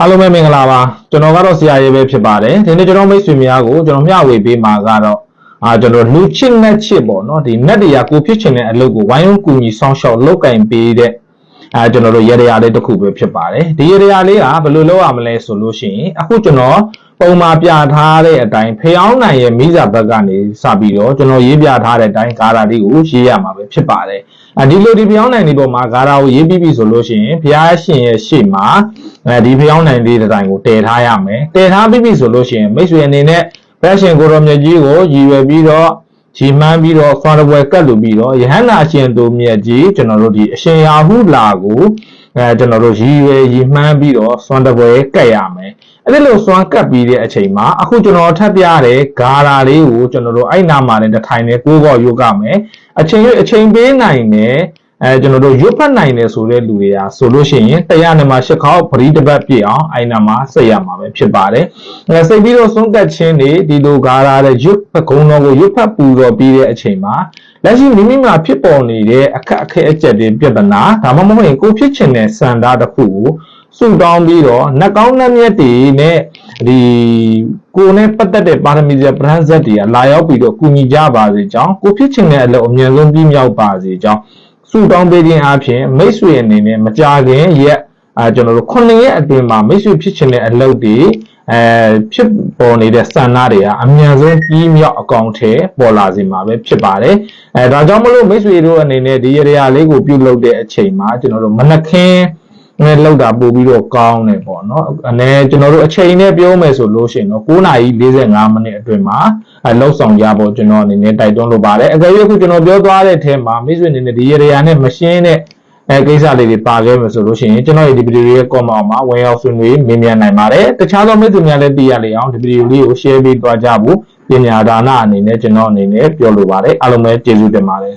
အားလုံးပဲမင်္ဂလာပါကျွန်တော်ကတော့ဆရာရေးပဲဖြစ်ပါတယ်ဒီနေ့ကျွန်တော်မိတ်ဆွေများကိုကျွန်တော်မျှဝေပေးမှာကတော့အာကျွန်တော်လူချစ်နဲ့ချစ်ပေါ့နော်ဒီနက်တရားကိုဖြစ်ချင်တဲ့အလုပ်ကိုဝိုင်းဝန်းကူညီဆောင်ရှောက်လုပ်ကင်ပေးတဲ့အဲကျွန်တော်တို့ရေရာလေးတစ်ခုပဲဖြစ်ပါတယ်ဒီရေရာလေးကဘယ်လိုလုပ်ရမလဲဆိုလို့ရှိရင်အခုကျွန်တော် ပုံမှာပြထားတဲ့အတိုင်းဖျောင်းနိုင်ရဲ့မိစာဘက်ကနေစပြီးတော့ကျွန်တော်ရေးပြထားတဲ့အတိုင်းကာရာလေးကိုရေးရမှာပဲဖြစ်ပါတယ်အဲဒီလိုဒီဖျောင်းနိုင်ဒီပေါ်မှာကာရာကိုရေးပြီးပြီဆိုလို့ရှိရင်ဘုရားရှင်ရဲ့ရှေ့မှာအဲဒီဖျောင်းနိုင်လေးတစ်တိုင်းကိုတည်ထားရမယ်တည်ထားပြီးပြီဆိုလို့ရှိရင်မိတ်ဆွေအနေနဲ့ဘုရားရှင်ကိုရောမြတ်ကြီးကိုရည်ရွယ်ပြီးတော့ဂျီမှန်းပြီးတော့ဆွမ်းတပွဲကတ်လူပြီးတော့ယဟန္တာရှင်သူမြတ်ကြီးကျွန်တော်တို့ဒီအရှင်ရာဟုလာကိုအဲကျွန်တော်တို့ရည်ရွယ်ရည်မှန်းပြီးတော့ဆွမ်းတပွဲကတ်ရမယ် အဲ့ဒီလိုစွမ်းကပ်ပြီးတဲ့အချိန်မှာအခုကျွန်တော်ထပ်ပြတဲ့ဂါရာလေးကိုကျွန်တော်တို့အဲ့နာမှာနဲ့တထိုင်နဲ့ကိုးကောရုပ်ကမယ်အချိန်ရွေးအချိန်ပေးနိုင်တယ်အဲကျွန်တော်တို့ရွတ်ဖတ်နိုင်တယ်ဆိုတဲ့လူတွေဟာဆိုလို့ရှိရင်တရားနဲ့မှာရှစ်ခေါက်ပရိတပတ်ပြည့်အောင်အဲ့နာမှာစိတ်ရမှာပဲဖြစ်ပါတယ်အဲစိတ်ပြီးတော့စွန့်ကပ်ခြင်းတွေဒီလိုဂါရာတဲ့ရွတ်ဖတ်ကုံတော်ကိုရွတ်ဖတ်ပူတော်ပြီးတဲ့အချိန်မှာလက်ရှိမိမိမှာဖြစ်ပေါ်နေတဲ့အခက်အခဲအကျက်တွေပြဿနာဒါမှမဟုတ်ရင်ကိုဖြစ်ချင်တဲ့စံတာတစ်ခုကို စုတောင်းပြီးတော့နှကောင်းနှမျက်တွေနဲ့ဒီကိုယ်နဲ့ပတ်သက်တဲ့ပါရမီဇပရန်ဇက်တွေကလာရောက်ပြီးတော့ကူညီကြပါစေကြောင်းကိုဖြစ်ချင်တဲ့အလုပ်အမြန်ဆုံးပြီးမြောက်ပါစေကြောင်းစုတောင်းပေးခြင်းအပြင်မိတ်ဆွေအနေနဲ့မကြခင်ရက်အဲကျွန်တော်တို့ခုနှစ်ရက်အတွင်းမှာမိတ်ဆွေဖြစ်ချင်တဲ့အလုပ်တွေအဲဖြစ်ပေါ်နေတဲ့စံနာတွေကအမြန်ဆုံးပြီးမြောက်အကောင့်ထဲပေါ်လာစေမှာပဲဖြစ်ပါတယ်အဲဒါကြောင့်မလို့မိတ်ဆွေတို့အနေနဲ့ဒီရေရာလေးကိုပြုလုပ်တဲ့အချိန်မှာကျွန်တော်တို့မနှခင်း နဲ့လောက်တာပို့ပြီးတော့ကောင်းတယ်ပေါ့နော်အနေကျွန်တော်တို့အချိန်နဲ့ပြောမယ်ဆိုလို့ရှိရင်တော့9:45မိနစ်အတွင်းမှာအဲလောက်ဆောင်ကြဖို့ကျွန်တော်အနေနဲ့တိုက်တွန်းလိုပါတယ်အကယ်၍အခုကျွန်တော်ပြောသွားတဲ့အထက်မှာမိတ်ဆွေအနေနဲ့ဒီရေရာနဲ့မရှင်းတဲ့အဲကိစ္စလေးတွေပါခဲ့မယ်ဆိုလို့ရှိရင်ကျွန်တော်ဒီဗီဒီယိုရဲ့ comment အောက်မှာဝင်ရောက်ဆွေးနွေးမေးမြန်းနိုင်ပါတယ်တခြားသောမိတ်ဆွေများလည်းသိရလေအောင်ဒီဗီဒီယိုလေးကို share ပေးသွားကြဖို့ပညာဒါနအနေနဲ့ကျွန်တော်အနေနဲ့ပြောလိုပါတယ်အားလုံးပဲကျေးဇူးတင်ပါတယ်